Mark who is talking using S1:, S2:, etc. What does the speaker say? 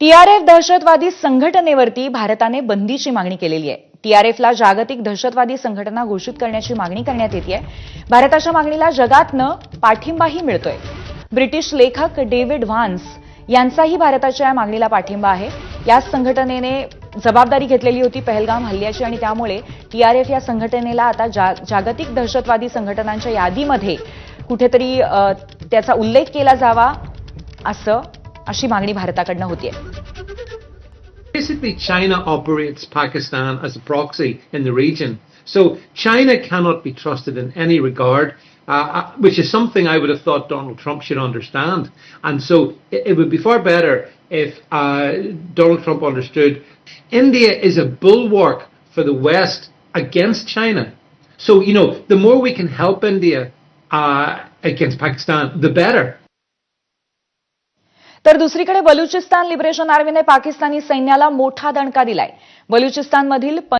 S1: TRF दहशतवादी संघटनेवरती भारताने बंदीची मागणी केलेली आहे. टीआरएफला जागतिक दहशतवादी संघटना घोषित करण्याची मागणी करण्यात येते आहे. भारताच्या मागणीला जगातनं पाठिंबाही मिळतोय. ब्रिटिश लेखक डेव्हिड व्हान्स यांचाही भारताच्या या मागणीला पाठिंबा आहे. याच संघटनेने जबाबदारी घेतलेली होती पहलगाम हल्ल्याची आणि त्यामुळे टीआरएफ या संघटनेला आता जा, जागतिक दहशतवादी संघटनांच्या यादीमध्ये कुठेतरी त्याचा उल्लेख केला जावा असं अशी मागणी भारताकडनं होतीये
S2: Basically, China operates Pakistan as a proxy in the region. So China cannot be trusted in any regard, uh, uh, which is something I would have thought Donald Trump should understand. And so it, it would be far better if uh, Donald Trump understood India is a bulwark for the West against China. So, you know, the more we can help India uh, against Pakistan, the better.
S1: तर दुसरीकडे Balochistan liberation आर्मीने Pakistani सैन्याला मोठा दणका दिलाय. बलुचिस्तानमधील